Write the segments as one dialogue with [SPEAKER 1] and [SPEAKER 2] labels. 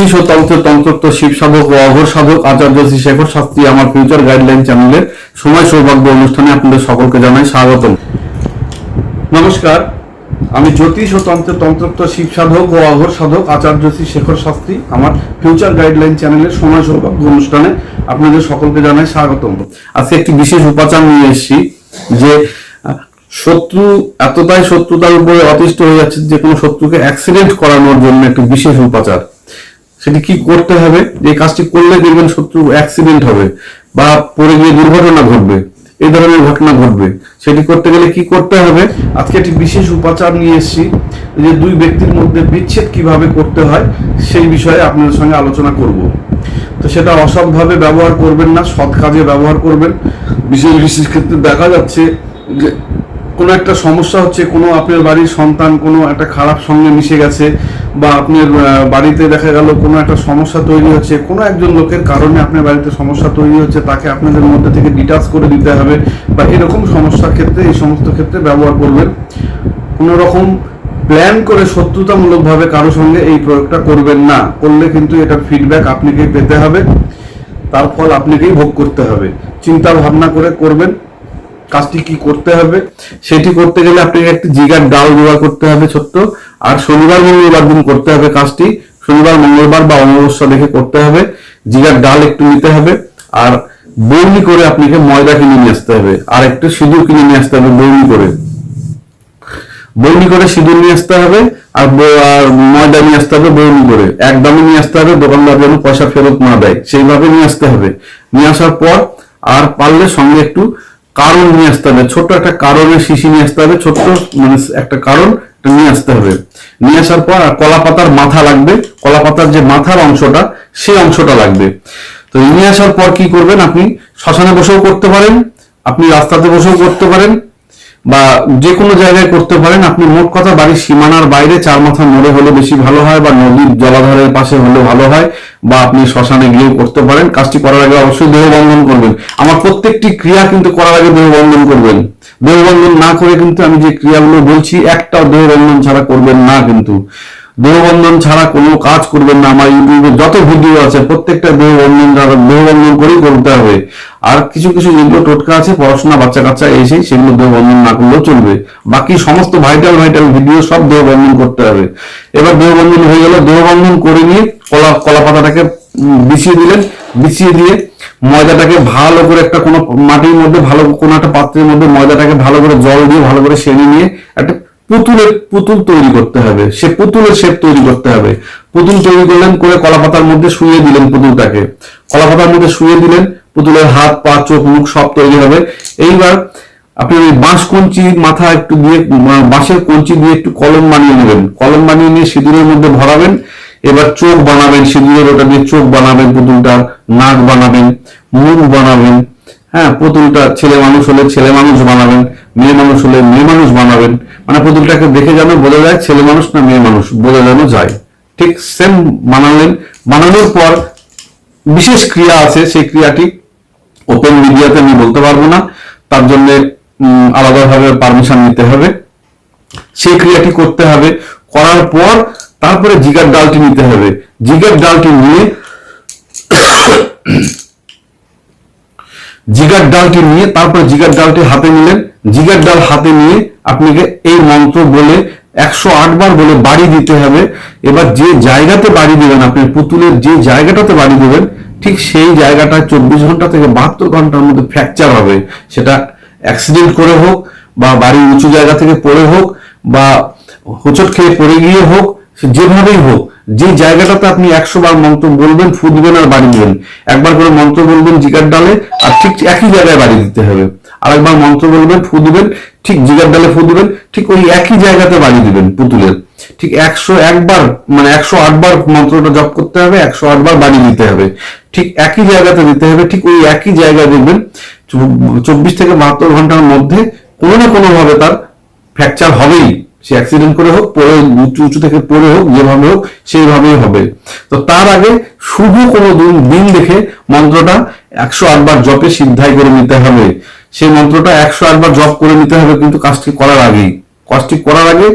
[SPEAKER 1] জ্যোতিষ ও তন্ত্র তন্ত্রত্ব শিব সাধক ও অঘর সাধক, আচার্য শ্রী শেখর শাস্ত্রী আমার ফিউচার গাইডলাইন চ্যানেলের সময় সৌভাগ্য অনুষ্ঠানে আপনাদের সকলকে জানাই স্বাগতম। নমস্কার, আমি জ্যোতিষ ও তন্ত্র তন্ত্রত্ব শিব সাধক ও অঘর সাধক, আচার্য শ্রী শেখর শাস্ত্রী আমার ফিউচার গাইডলাইন চ্যানেলের সময় সৌভাগ্য অনুষ্ঠানে আপনাদের সকলকে জানাই স্বাগতম। আজকে একটি বিশেষ উপাচার নিয়ে এসেছি যে, শত্রু এতটাই শত্রুতার উপরে অতিষ্ঠ হয়ে যাচ্ছে যে কোনো শত্রুকে অ্যাক্সিডেন্ট করানোর জন্য একটি বিশেষ উপাচার। সেটি কি করতে হবে? যে কাজটি করলে দেখবেন শত্রু অ্যাক্সিডেন্ট হবে বা পড়ে গিয়ে দুর্ঘটনা ঘটবে এই ধরনের ঘটনা ঘটবে। সেটি করতে গেলে কি করতে হবে? আজকে একটি বিশেষ উপাচার নিয়ে এসেছি যে দুই ব্যক্তির মধ্যে বিচ্ছেদ কীভাবে করতে হয়, সেই বিষয়ে আপনাদের সঙ্গে আলোচনা করব। তো সেটা অসৎভাবে ব্যবহার করবেন না, সৎ কাজে ব্যবহার করবেন। বিশেষ বিশেষ ক্ষেত্রে দেখা যাচ্ছে যে কোনো একটা সমস্যা হচ্ছে, কোনো আপনার বাড়ির সন্তান, কোনো একটা খারাপ সঙ্গে মিশে গেছে বা আপনার বাড়িতে দেখা গেল কোনো একটা সমস্যা তৈরি হচ্ছে, কোনো একজন লোকের কারণে আপনার বাড়িতে সমস্যা তৈরি হচ্ছে, তাকে আপনাদের মধ্যে থেকে ডিটাচ করে দিতে হবে বা এরকম সমস্যার ক্ষেত্রে, এই সমস্ত ক্ষেত্রে ব্যবহার করবেন। কোনো রকম প্ল্যান করে শত্রুতামূলকভাবে কারও সঙ্গে এই প্রয়োগটা করবেন না। করলে কিন্তু এটা ফিডব্যাক আপনাকেই পেতে হবে। তার ফল আপনাকেই ভোগ করতে হবে। চিন্তা ভাবনা করে করবেন। কাজটি কি করতে হবে? সেটি করতে গেলে আপনাকে একটি জিগার ডাল জোগাড় করতে হবে ছোট্ট। আর শনিবার, মঙ্গলবার দিন করতে হবে কাজটি। শনিবার, মঙ্গলবার বা অমাবস্যা দেখে করতে হবে। জিগার ডাল একটু নিতে হবে। আর বৌনি করে আপনাকে ময়দা কিনে নিয়ে আসতে হবে। আর একটু সিঁদুর কিনে নিয়ে আসতে হবে বৌনি করে। বৌনি করে সিঁদুর নিয়ে আসতে হবে। আর ময়দা নিয়ে আসতে হবে বৌনি করে। একদমই নিয়ে আসতে হবে। দোকানদার যেন পয়সা ফেরত না দেয়। সেইভাবে নিয়ে আসতে হবে। নিয়ে আসার পর আর পারলে সঙ্গে একটু কারণ নিয়ে আসতে হবে। ছোট্ট একটা কারণের শিশি নিয়ে আসতে হবে। ছোট্ট মানে একটা কারণ নিয়ে আসতে হবে। নিয়ে আসার পর আর কলা পাতার মাথা লাগবে। কলা পাতার যে মাথার অংশটা, সেই অংশটা লাগবে। তো নিয়ে আসার পর কি করবেন আপনি? শ্মশানে বসেও করতে পারেন। আপনি রাস্তাতে বসেও করতে পারেন। বা যে কোনো জায়গায় করতে পারেন, আপনি মোট কথা বাড়ির সীমানার বাইরে চার মাথা মোড়ে হলে বেশি ভালো হয় বা নদীর জলাধারের পাশে হলে ভালো হয় বা আপনি শ্মশানে গিয়েও করতে পারেন। কাজটি করার আগে অবশ্যই দেহবন্ধন করবেন। আমার প্রত্যেকটি ক্রিয়া কিন্তু করার আগে দেহ বন্ধন করবেন। দেহবন্ধন না করে কিন্তু আমি যে ক্রিয়াগুলো বলছি একটাও দেহবন্ধন ছাড়া করবেন না কিন্তু। দেহবন্ধন ছাড়া কোনো কাজ করবেন না। আমার ইউটিউবে যত ভিডিও আছে, প্রত্যেকটা দেহবন্ধন দেহবন্ধন করেই করতে হবে। আর কিছু কিছু যেগুলো টোটকা আছে, পড়াশোনা বাচ্চা কাচ্চা এসে সেগুলো দেহবন্ধন না করলেও চলবে। বাকি সমস্ত ভাইটাল ভাইটাল ভিডিও সব দেহবন্ধন করতে হবে। এবার দেহবন্ধন হয়ে গেল। দেহবন্ধন করে নিয়ে কলা কলা পাতাটাকে বিছিয়ে দিলেন। বিছিয়ে দিয়ে ময়দাটাকে ভালো করে একটা কোনো মাটির মধ্যে, ভালো কোনো একটা পাত্রের মধ্যে ময়দাটাকে ভালো করে জল দিয়ে, ভালো করে সেনে নিয়ে একটা পুতুলের পুতুল তৈরি করতে হবে। সে পুতুলের শেপ তৈরি করতে হবে। পুতুল তৈরি করলেন, করে কলাপাতার মধ্যে শুয়ে দিলেন পুতুলটাকে। কলাপাতার মধ্যে শুয়ে দিলেন, পুতুলের হাত, পা, চোখ, মুখ সব তৈরি হবে। এইবার আপনি ওই বাঁশ কঞ্চির মাথা একটু দিয়ে বাঁশের কঞ্চি দিয়ে একটু কলম বানিয়ে নেবেন। কলম বানিয়ে নিয়ে সিঁদুরের মধ্যে ভরাবেন। এবার চোখ বানাবেন, সিঁদুরের ওটা দিয়ে চোখ বানাবেন, পুতুলটার নাক বানাবেন, মুখ বানাবেন। হ্যাঁ পুতুলটা ছেলে মানুষ হলে ছেলে মানুষ বানাবেন। মেয়ে মানুষ হলে মেয়ে মানুষ বানাবেন। মানে পুতুলটাকে দেখে যেন বোঝা যায় ছেলে মানুষ না মেয়ে মানুষ, বোঝা যেন যায়। ঠিক সেম বানালেন। বানানোর পর বিশেষ ক্রিয়া আছে, সেই ক্রিয়াটি ওপেন মিডিয়াতে আমি বলতে পারব না। তার জন্য আলাদাভাবে পারমিশন নিতে হবে। সেই ক্রিয়াটি করতে হবে। করার পর তারপরে জিগার ডালটি নিতে হবে। জিগার ডালটি নিয়ে জিগার ডালটি নিয়ে তারপর জিগার ডালটি হাতে নিলেন। জিগার ডাল হাতে নিয়ে আপনাকে এই মন্ত্র বলে একশো বার বলে বাড়ি দিতে হবে। এবার যে জায়গাতে বাড়ি দেবেন আপনি, পুতুলের যে জায়গাটাতে বাড়ি দেবেন, ঠিক সেই জায়গাটা চব্বিশ ঘণ্টা থেকে বাহাত্তর ঘণ্টার মধ্যে ফ্র্যাকচার হবে। সেটা অ্যাক্সিডেন্ট করে হোক বা বাড়ির উঁচু জায়গা থেকে পড়ে হোক বা হোঁচট খেয়ে পড়ে গিয়ে হোক যেভাবেই হোক, যে জায়গাটাতে আপনি একশো বার মন্ত্র বলবেন ফুটবেন আর বাড়ি দিবেন। একবার করে মন্ত্র বলবেন জিগার ডালে, আর ঠিক একই জায়গায় বাড়ি দিতে হবে। আরেকবার মন্ত্র বলবেন ফু দিবেন, ঠিক জিগার ডালে ফু দিবেন, ঠিক ওই একই জায়গাতে বাড়ি দিবেন পুতুলের। ঠিক একশো একবার মানে একশো আটবার মন্ত্রটা জপ করতে হবে, একশো আটবার বাড়ি দিতে হবে। ঠিক একই জায়গাতে দিতে হবে, ঠিক ওই একই জায়গায় দেখবেন, চব্বিশ থেকে বাহাত্তর ঘণ্টার মধ্যে কোনো না কোনো ভাবে তার ফ্র্যাকচার হবেই। সে অ্যাক্সিডেন্ট করে হোক, পড়ে উঁচু উঁচু থেকে পড়ে হোক, যেভাবে হোক, সেইভাবেই হবে। তো তার আগে শুভ কোনো দিন দিন দেখে মন্ত্রটা একশো আটবার জপে সিদ্ধাই করে নিতে হবে। সেই মন্ত্রটা একশো আটবার জপ করে নিতে হবে কিন্তু কাজটি করার আগেই। কাজটি করার আগে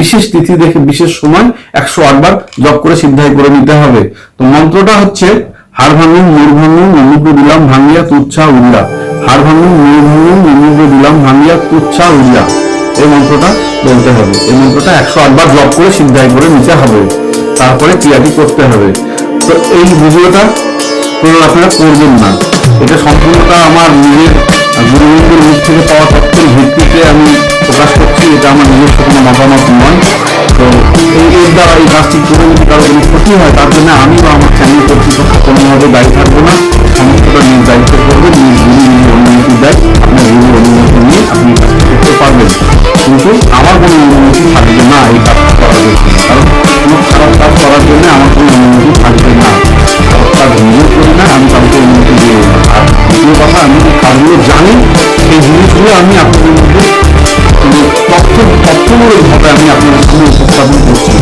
[SPEAKER 1] বিশেষ তিথি দেখে বিশেষ সময় একশো আটবার জপ করে সিদ্ধাই করে নিতে হবে। তো মন্ত্রটা হচ্ছে, হাড় ভাঙুন, মুড় ভাঙুন নমুদ্র দিলাম ভাঙিয়া তুচ্ছা উল্লা। হাড় ভাঙুন, মুড় ভাঙুন নমুদ্র দিলাম ভাঙিয়া তুচ্ছা উল্লা। এই মন্ত্রটা বলতে হবে। এই মন্ত্রটা একশো আটবার জপ করে সিদ্ধাই করে নিতে হবে। তারপরে ক্রিয়াটি করতে হবে। তো এই ভিডিওটা আপনারা করবেন না। এটা সম্পূর্ণটা আমার নিজের গুরুবন্ধুর মুখ থেকে পাওয়া তথ্যের ভিত্তিতে আমি প্রকাশ করছি, এটা আমার নিজস্ব কোনো মতামত নয়। তো এই এর দ্বারা এই কাজটি করে যদি কারও কোনো ক্ষতি হয়, তার জন্য আমি বা আমার চ্যানেল কর্তৃপক্ষ কোনোভাবে দায়ী থাকব না। সমস্তটা নিজ জিনিসগুলো আমি আপনাদের মধ্যে আমি আপনাদের উপস্থাপন করছি।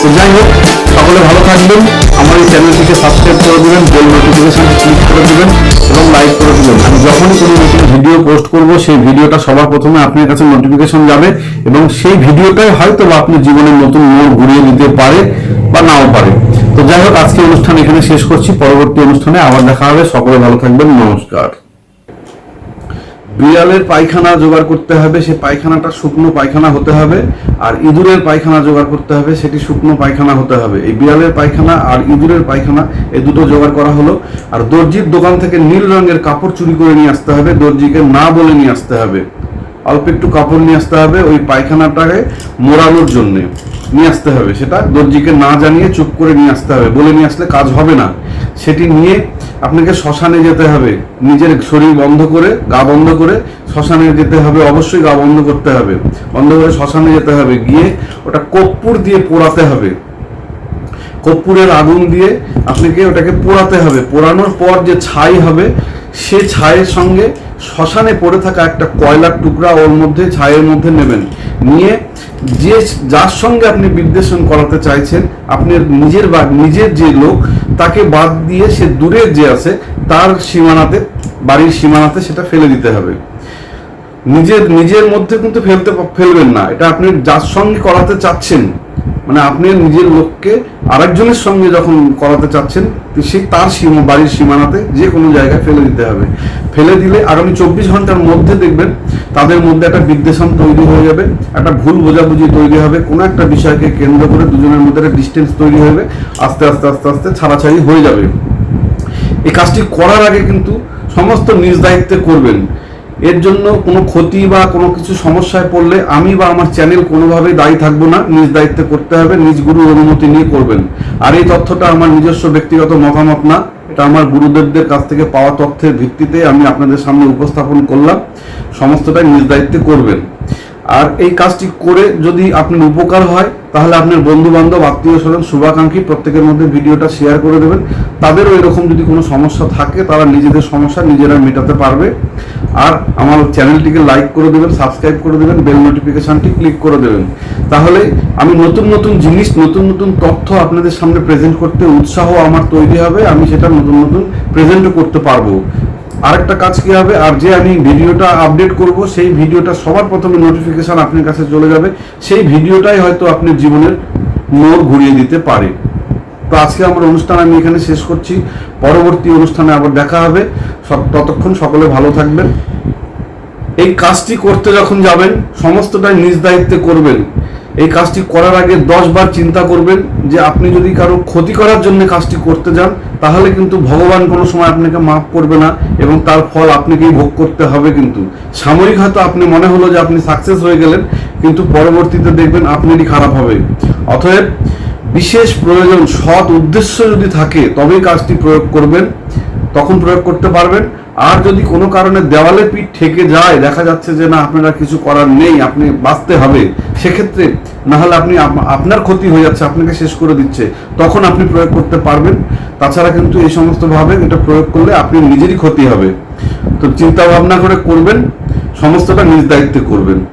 [SPEAKER 1] তো যাই হোক, সকলে ভালো থাকবেন, আমার এই চ্যানেলটিকে সাবস্ক্রাইব করে দেবেন বেল নোটিফিকেশনটি ক্লিক করে দেবেন এবং লাইক করে দেবেন। আমি যখনই কোনো নতুন ভিডিও পোস্ট করব, সেই ভিডিওটা সবার প্রথমে আপনার কাছে নোটিফিকেশন যাবে এবং সেই ভিডিওটাই হয়তো বা আপনার জীবনের নতুন মোড় ঘুরিয়ে দিতে পারে বা নাও পারে। তো যাই হোক, আজকে অনুষ্ঠান এখানে শেষ করছি। পরবর্তী অনুষ্ঠানে আবার দেখা হবে। সকলে ভালো থাকবেন। নমস্কার। বিড়ালের পায়খানা জোগাড় করতে হবে, সে পায়খানাটা শুকনো পায়খানা হতে হবে, আর ইঁদুরের পায়খানা জোগাড় করতে হবে, সেটি শুকনো পায়খানা হতে হবে। এই বিড়ালের পায়খানা আর ইঁদুরের পায়খানা এই দুটো জোগাড় করা হলো। আর দর্জির দোকান থেকে নীল রঙের কাপড় চুরি করে নিয়ে আসতে হবে, দর্জিকে না বলে নিয়ে আসতে হবে। অল্প একটু কাপড় নিয়ে আসতে হবে ওই পায়খানাটাকে মোড়ানোর জন্যে। নিয়ে আসতে হবে সেটা, দর্জিকে না জানিয়ে চুপ করে নিয়ে আসতে হবে। বলে নিয়ে আসলে কাজ হবে না। সেটি নিয়ে আপনাকে শ্মশানে যেতে হবে। নিজের শরীর বন্ধ করে, গা বন্ধ করে শ্মশানে যেতে হবে, অবশ্যই গা বন্ধ করতে হবে। বন্ধ করে শ্মশানে যেতে হবে। গিয়ে ওটা কর্পূর দিয়ে পোড়াতে হবে। কর্পূরের আগুন দিয়ে আপনাকে ওটাকে পোড়াতে হবে। পোড়ানোর পর যে ছাই হবে, সে ছাইয়ের সঙ্গে শ্মশানে পড়ে থাকা একটা কয়লার টুকরা ওর মধ্যে, ছাইয়ের মধ্যে নেবেন। নিয়ে যে, যার সঙ্গে আপনি বিদ্বেষণ করাতে চাইছেন, আপনি নিজের বা, নিজের যে লোক তাকে বাদ দিয়ে সে দূরের যে আছে, তার সীমানাতে, বাড়ির সীমানাতে সেটা ফেলে দিতে হবে। নিজের নিজের মধ্যে কিন্তু ফেলতে, ফেলবেন না। এটা আপনি যার সঙ্গে করাতে চাচ্ছেন মানে আপনি নিজের লোককে আরেকজনের সঙ্গে যখন করাতে চাচ্ছেন সেই তার সীমা, বাড়ির সীমানাতে যে কোনো জায়গায় ফেলে দিতে হবে। ফেলে দিলে আগামী চব্বিশ ঘণ্টার মধ্যে দেখবেন তাদের মধ্যে একটা বিদ্বেষণ তৈরি হয়ে যাবে, একটা ভুল বোঝাবুঝি তৈরি হবে, কোনো একটা বিষয়কে কেন্দ্র করে দুজনের মধ্যে একটা ডিস্টেন্স তৈরি হবে, আস্তে আস্তে আস্তে আস্তে ছাড়াছাড়ি হয়ে যাবে। এই কাজটি করার আগে কিন্তু সমস্ত নিজ দায়িত্বে করবেন। এর জন্য কোনো ক্ষতি বা কোনো কিছু সমস্যায় পড়লে আমি বা আমার চ্যানেল কোনোভাবেই দায়ী থাকব না। নিজ দায়িত্বে করতে হবে, নিজ গুরুর অনুমতি নিয়ে করবেন। আর এই তথ্যটা আমার নিজস্ব ব্যক্তিগত মতামত না। এটা আমার গুরুদেবদের কাছ থেকে পাওয়া তথ্যের ভিত্তিতে আমি আপনাদের সামনে উপস্থাপন করলাম। সমস্তটাই নিজ দায়িত্বে করবেন। আর এই কাজটি করে যদি আপনার উপকার হয়, তাহলে আপনার বন্ধু বান্ধব আত্মীয় স্বজন শুভাকাঙ্ক্ষী প্রত্যেকের মধ্যে ভিডিওটা শেয়ার করে দেবেন। তাদেরও এরকম যদি কোনো সমস্যা থাকে, তারা নিজেদের সমস্যা নিজেরা মেটাতে পারবে। আর আমার চ্যানেলটিকে লাইক করে দেবেন সাবস্ক্রাইব করে দেবেন বেল নোটিফিকেশনটি ক্লিক করে দেবেন। তাহলে আমি নতুন নতুন জিনিস, নতুন নতুন তথ্য আপনাদের সামনে প্রেজেন্ট করতে উৎসাহ আমার তৈরি হবে। আমি সেটা নতুন নতুন প্রেজেন্টও করতে পারব। আরেকটা কাজ কি হবে? আর যে আমি ভিডিওটা আপডেট করব, সেই ভিডিওটা সবার প্রথমে নোটিফিকেশন আপনার কাছে চলে যাবে। সেই ভিডিওটাই হয়তো আপনার জীবনের মোড় ঘুরিয়ে দিতে পারে। তো আজকে আমার অনুষ্ঠান আমি এখানে শেষ করছি। পরবর্তী অনুষ্ঠানে আবার দেখা হবে। সব- ততক্ষণ সকলে ভালো থাকবেন। এই কাজটি করতে যখন যাবেন, সমস্তটাই নিজ দায়িত্বে করবেন। এই কাজটি করার আগে দশ বার চিন্তা করবেন যে আপনি যদি কারও ক্ষতি করার জন্য কাজটি করতে যান তাহলে কিন্তু ভগবান কোনো সময় আপনাকে মাফ করবে না এবং তার ফল আপনাকেই ভোগ করতে হবে কিন্তু। সাময়িক হয়তো আপনি মনে হলো যে আপনি সাকসেস হয়ে গেলেন, কিন্তু পরবর্তীতে দেখবেন আপনারই খারাপ হবে। অতএব বিশেষ প্রয়োজন, সৎ উদ্দেশ্য যদি থাকে, তবেই কাজটি প্রয়োগ করবেন, তখন প্রয়োগ করতে পারবেন। আর যদি কোনো কারণে দেওয়ালে পিঠ ঠেকে যায়, দেখা যাচ্ছে যে না, আপনারা কিছু করার নেই, আপনি বাঁচতে হবে। সেক্ষেত্রে নাহলে আপনি আপ- আপনার ক্ষতি হয়ে যাচ্ছে, আপনাকে শেষ করে দিচ্ছে, তখন আপনি প্রয়োগ করতে পারবেন। তাছাড়া কিন্তু এই সমস্তভাবে এটা প্রয়োগ করলে আপনি নিজেরই ক্ষতি হবে। তো চিন্তা ভাবনা করে করবেন, সমস্তটা নিজ দায়িত্বে করবেন।